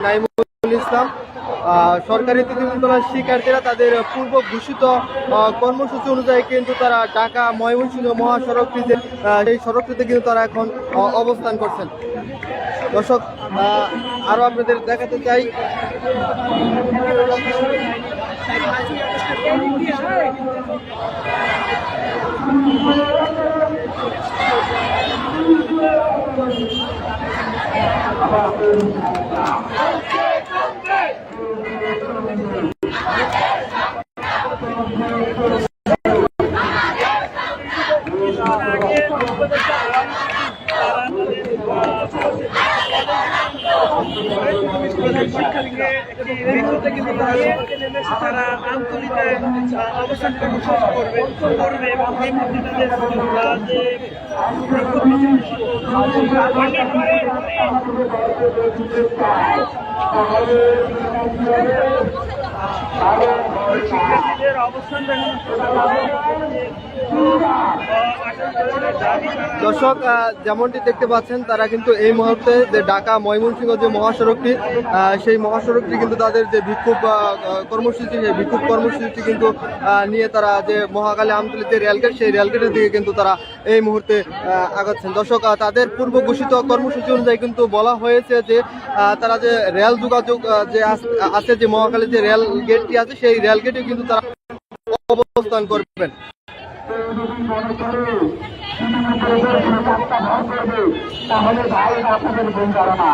নাইমুল ইসলাম সরকারি তিতুমিরতলার শিক্ষার্থীরা তাদের পূর্ব ঘোষিত কর্মসূচি অনুযায়ী কিন্তু তারা ঢাকা ময়মনসিংহ মহাসড়কটিতে সেই সড়কটিতে কিন্তু তারা এখন অবস্থান করছেন। দর্শক আহ, আরও আপনাদের দেখাতে চাই। একটি রেকর্ড থেকে তারা আন্তরিকায় অবস্থান অবস্থান দেখানো দর্শক যেমনটি দেখতে পাচ্ছেন, তারা কিন্তু এই মুহূর্তে যে ঢাকা ময়মনসিংহ যে মহাসড়কটি সেই মহাসড়কটি কিন্তু তাদের যে বিক্ষোভ কর্মসূচি, সেই বিক্ষোভ কর্মসূচি কিন্তু নিয়ে তারা যে মহাকালী আমতলী যে রেলগেট, সেই রেলগেটের দিকে কিন্তু তারা এই মুহূর্তে আগাচ্ছেন। দর্শক তাদের পূর্ব ঘোষিত কর্মসূচি অনুযায়ী কিন্তু বলা হয়েছে যে তারা যে রেল যোগাযোগ যে আছে যে মহাকালী যে রেল গেটটি আছে, সেই রেল গেটে কিন্তু তারা অবস্থান করবেন। তাহলে ভাই আপনাদের গুণ ধারণা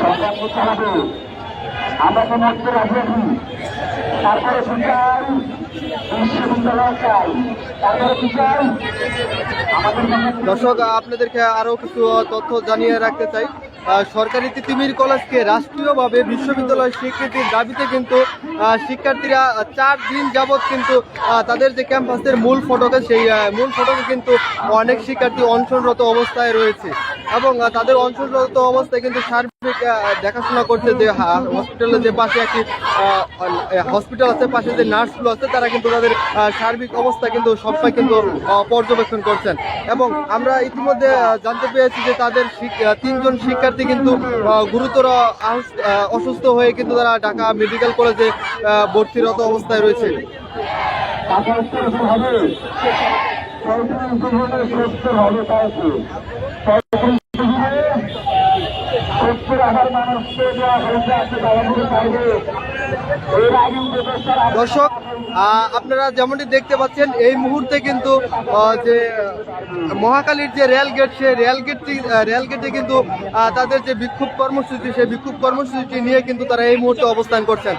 সরকার করতে হবে আমরা তো মধ্যে তারপরে বিচার বিশ্ববিদ্যালয় চাই তারপরে আমাদের মনে দর্শক, আপনাদেরকে আরও কিছু তথ্য জানিয়ে রাখতে চাই। সরকারি তিতিমির কলেজকে রাষ্ট্রীয়ভাবে বিশ্ববিদ্যালয় স্বীকৃতির দাবিতে কিন্তু শিক্ষার্থীরা চার দিন যাবৎ কিন্তু তাদের যে ক্যাম্পাসের মূল ফটকে সেই মূল ফটকে কিন্তু অনেক শিক্ষার্থী অনশনরত অবস্থায় রয়েছে। এবং তাদের অনশনরত অবস্থায় কিন্তু সার্বিক দেখাশোনা করছে যে হসপিটালের যে পাশে একটি হসপিটাল আছে, পাশে যে নার্সগুলো আছে, তারা কিন্তু তাদের সার্বিক অবস্থা কিন্তু সবসময় কিন্তু পর্যবেক্ষণ করছেন। এবং আমরা ইতিমধ্যে জানতে পেরেছি যে তাদের তিনজন শিক্ষার্থী কিন্তু গুরুতর অসুস্থ হয়ে কিন্তু তারা ঢাকা মেডিকেল কলেজে ভর্তিরত অবস্থায় রয়েছে পঁয়ত্রিশ জীবনে সত্তর হবে তাই কি পঁয়ত্রিশ জীবনে সত্তর হাজার মানুষকে দেওয়া হয়েছে আছে তাদের চাইবে এর আগে উপদেষ্টার আগে দর্শক আপনারা যেমনটি দেখতে পাচ্ছেন এই মুহূর্তে কিন্তু যে মহাকালীর যে রেল গেট সেই রেল গেটটি রেল গেটে কিন্তু তাদের যে বিক্ষোভ কর্মসূচি সেই বিক্ষোভ কর্মসূচি নিয়ে কিন্তু তারা এই মুহূর্তে অবস্থান করছেন।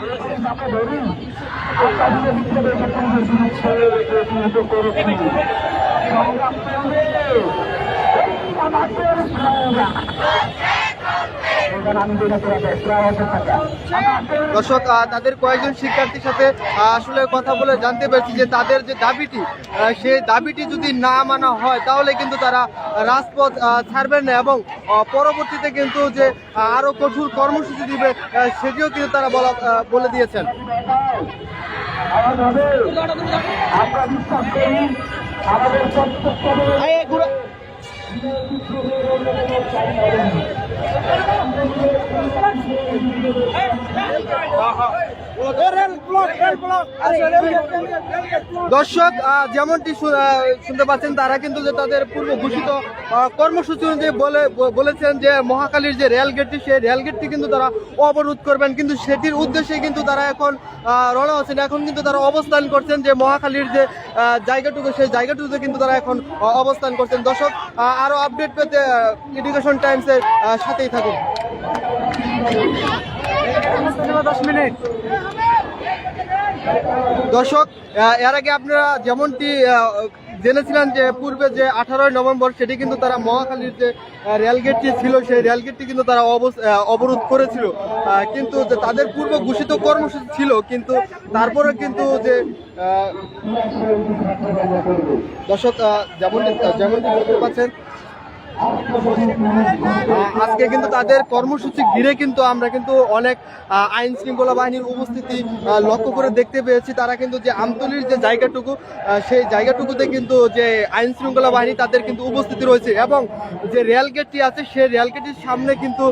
দর্শক তাদের কয়েকজন শিক্ষার্থীর সাথে আসলে কথা বলে জানতে পেরেছি যে তাদের যে দাবিটি সেই দাবিটি যদি না মানা হয় তাহলে কিন্তু তারা রাজপথ ছাড়বেন না এবং পরবর্তীতে কিন্তু যে আহ, আরও কঠোর কর্মসূচি দিবে সেটিও কিন্তু তারা বলা বলে দিয়েছেন। আমরা বিশ্বাস দর্শক যেমনটি শুনতে পাচ্ছেন, তারা কিন্তু যে তাদের পূর্ব ঘোষিত কর্মসূচি অনুযায়ী বলে বলেছেন যে মহাকালীর যে রেল গেটটি সেই রেল গেটটি কিন্তু তারা অবরোধ করবেন। কিন্তু সেটির উদ্দেশ্যে কিন্তু তারা এখন রওনা হচ্ছেন। এখন কিন্তু তারা অবস্থান করছেন যে মহাকালীর যে জায়গাটুকু, সেই জায়গাটুকুতে কিন্তু তারা এখন অবস্থান করছেন। দর্শক আহ, আরও আপডেট পেতে এডুকেশন টাইমসের সাথেই থাকুন। দশ মিনিট। দর্শক এর আগে আপনারা যেমনটি জেনেছিলেন যে পূর্বে যে আঠারোই নভেম্বর সেটি কিন্তু তারা মহাখালীর যে রেলগেটটি ছিল সেই রেলগেটটি কিন্তু তারা অবরোধ করেছিল। কিন্তু যে তাদের পূর্ব ঘোষিত কর্মসূচি ছিল কিন্তু তারপরে কিন্তু যে দর্শক যেমনটি যেমনটি দেখতে পাচ্ছেন আহ, আজকে কিন্তু তাদের কর্মসূচি ঘিরে কিন্তু আমরা কিন্তু অনেক আইন শৃঙ্খলা বাহিনীর উপস্থিতি লক্ষ্য করে দেখতে পেয়েছি। তারা কিন্তু যে আমতলির যে জায়গাটুকু সেই জায়গাটুকুতে কিন্তু যে আইন শৃঙ্খলা বাহিনী তাদের কিন্তু উপস্থিতি রয়েছে এবং যে রেল গেটটি আছে, সেই রেল গেটের সামনে কিন্তু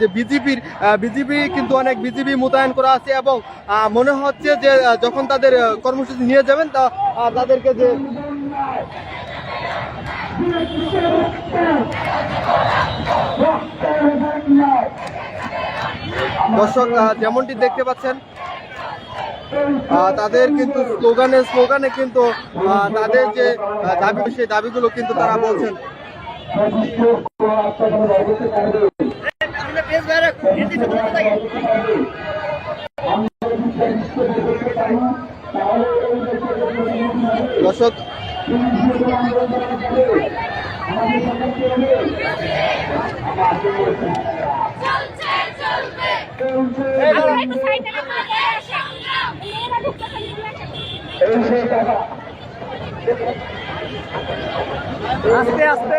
যে বিজেপির বিজেপি কিন্তু অনেক বিজেপি মোতায়েন করা আছে এবং মনে হচ্ছে যে যখন তাদের কর্মসূচি নিয়ে যাবেন, তা তাদেরকে যে দর্শক যেমনটি দেখতে পাচ্ছেন তাদের কিন্তু স্লোগানে স্লোগানে কিন্তু তাদের যে দাবি, সেই দাবিগুলো কিন্তু তারা বলছেন। দর্শক আমরা আস্তে আস্তে।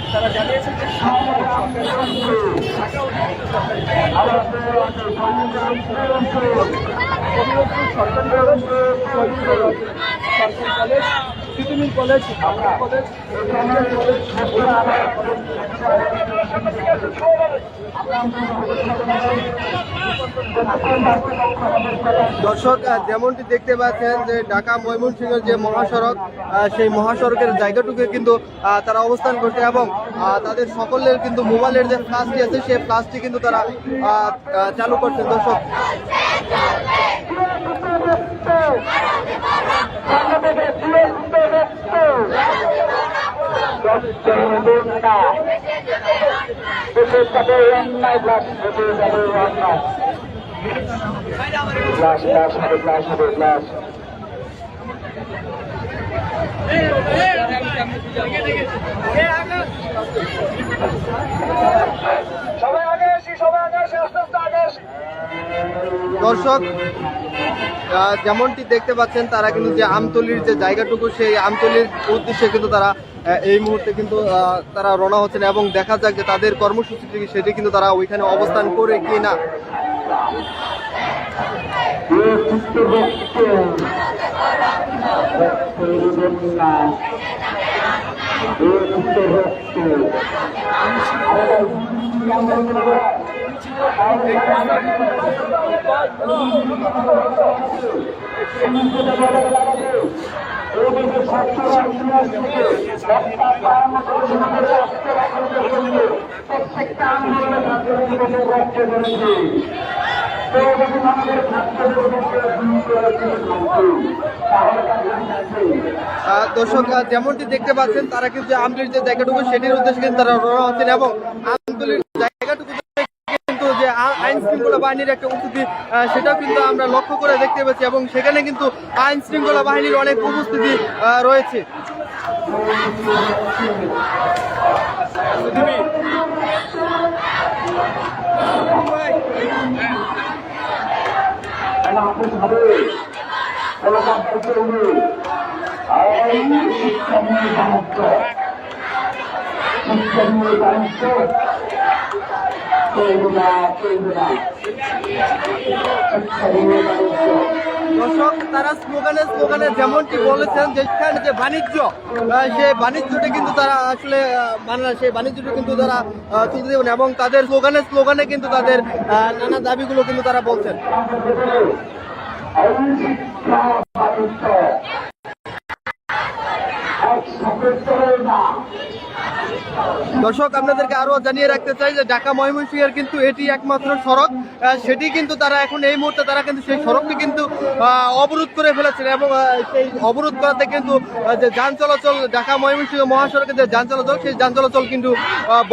তারা জানিয়েছেন যে সরকারি কলেজ সরকারি কলেজ কলেজ কলেজ দর্শক যেমনটি দেখতে পাচ্ছেন যে ঢাকা ময়মনসিংহের যে মহাসড়ক সেই মহাসড়কের জায়গাটুকু কিন্তু তারা অবস্থান করছে এবং তাদের সকলের কিন্তু মোবাইলের যে ফ্লাসটি আছে সেই ফ্লাসটি কিন্তু তারা চালু করছেন দর্শক Flash. সবাই আগে আসি সবাই আগে আসি আস্তে আস্তে দর্শক যেমনটি দেখতে পাচ্ছেন, তারা কিন্তু যে আমতলির যে জায়গাটুকু, সেই আমতলির উদ্দেশ্যে কিন্তু তারা এই মুহূর্তে কিন্তু তারা রওনা হচ্ছেন এবং দেখা যাক যে তাদের কর্মসূচি সেটি কিন্তু তারা ওইখানে অবস্থান করে কি না। দর্শক যেমনটি দেখতে পাচ্ছেন, তারা কিন্তু যে আমতলির যে জায়গাটুকু, সেটির উদ্দেশ্যে কিন্তু তারা রওনা হচ্ছেন এবং আমতলির জায়গাটুকু আ- আইন শৃঙ্খলা বাহিনীর একটা উপস্থিতি সেটাও কিন্তু আমরা লক্ষ্য করে দেখতে পাচ্ছি এবং সেখানে কিন্তু আইন শৃঙ্খলা বাহিনীর অনেক উপস্থিতি রয়েছে। দর্শক তারা স্লোগানে স্লোগানে যেমনটি বলেছেন যেখানে যে বাণিজ্য সেই বাণিজ্যটা কিন্তু তারা আসলে মানে না, সেই বাণিজ্যটা কিন্তু তারা তুলতে দেবেন এবং তাদের স্লোগানে স্লোগানে কিন্তু তাদের নানা দাবিগুলো কিন্তু তারা বলছেন। একসাথে চলে না। দর্শক, আপনাদেরকে আরও জানিয়ে রাখতে চাই যে ঢাকা ময়মনসিংহের কিন্তু এটি একমাত্র সড়ক। সেটি কিন্তু তারা এখন এই মুহূর্তে তারা কিন্তু সেই সড়কটি কিন্তু অবরোধ করে ফেলেছেন এবং সেই অবরোধ করাতে কিন্তু যে যান চলাচল, ঢাকা ময়মনসিংহ মহাসড়কে যে যান চলাচল, সেই যান চলাচল কিন্তু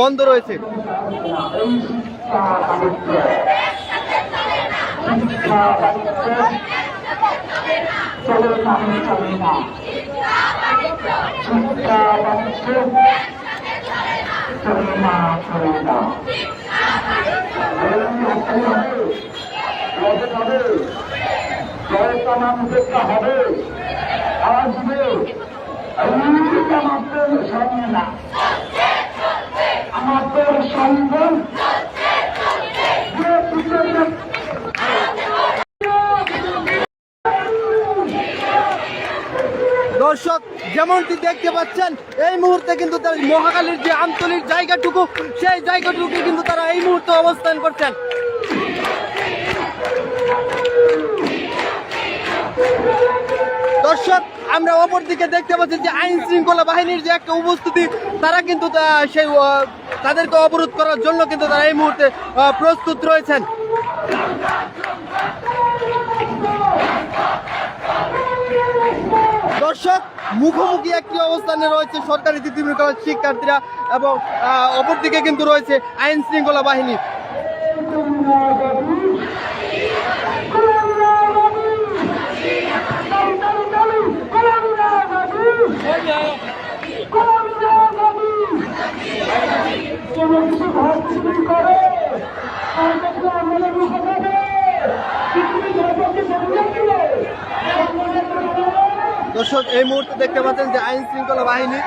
বন্ধ রয়েছে। চলে চলে না চলে না জয়তা মানুষেরটা হবে আসবে এইটা সঙ্গে না আমাদের সঙ্গে দর্শক যেমনটি দেখতে পাচ্ছেন, এই মুহূর্তে কিন্তু তার মহাকালীর যে আঞ্চলিক জায়গাটুকু, সেই জায়গাটুকু কিন্তু তারা এই মুহূর্তে অবস্থান করছেন। দর্শক, আমরা অপর দিকে দেখতে পাচ্ছি যে আইন শৃঙ্খলা বাহিনীর যে একটা উপস্থিতি, তারা কিন্তু সেই তাদেরকে অবরোধ করার জন্য কিন্তু তারা এই মুহূর্তে প্রস্তুত রয়েছেন। দর্শক, মুখোমুখি একটি অবস্থানে রয়েছে সরকারি তৃতীয় কলেজ শিক্ষার্থীরা এবং অপরদিকে কিন্তু রয়েছে আইন শৃঙ্খলা বাহিনী। দর্শক, এই মুহূর্তে দেখতে পাচ্ছেন যে আইন শৃঙ্খলা বাহিনী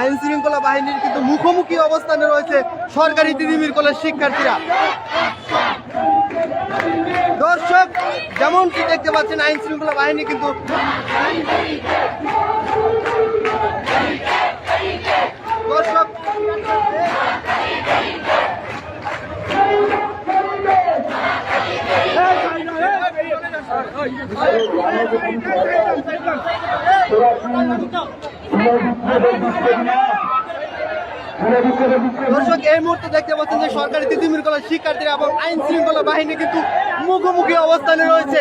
আইন শৃঙ্খলা বাহিনীর কিন্তু মুখোমুখি অবস্থানে রয়েছে সরকারি তিদিমির কলেজ শিক্ষার্থীরা। দর্শক, যেমনটি দেখতে পাচ্ছেন, আইন শৃঙ্খলা বাহিনী কিন্তু দর্শক, এই মুহূর্তে দেখতে পাচ্ছেন যে সরকারি তিতুমির কলেজ শিক্ষার্থীরা এবং আইন শৃঙ্খলা বাহিনী কিন্তু মুখোমুখি অবস্থানে রয়েছে।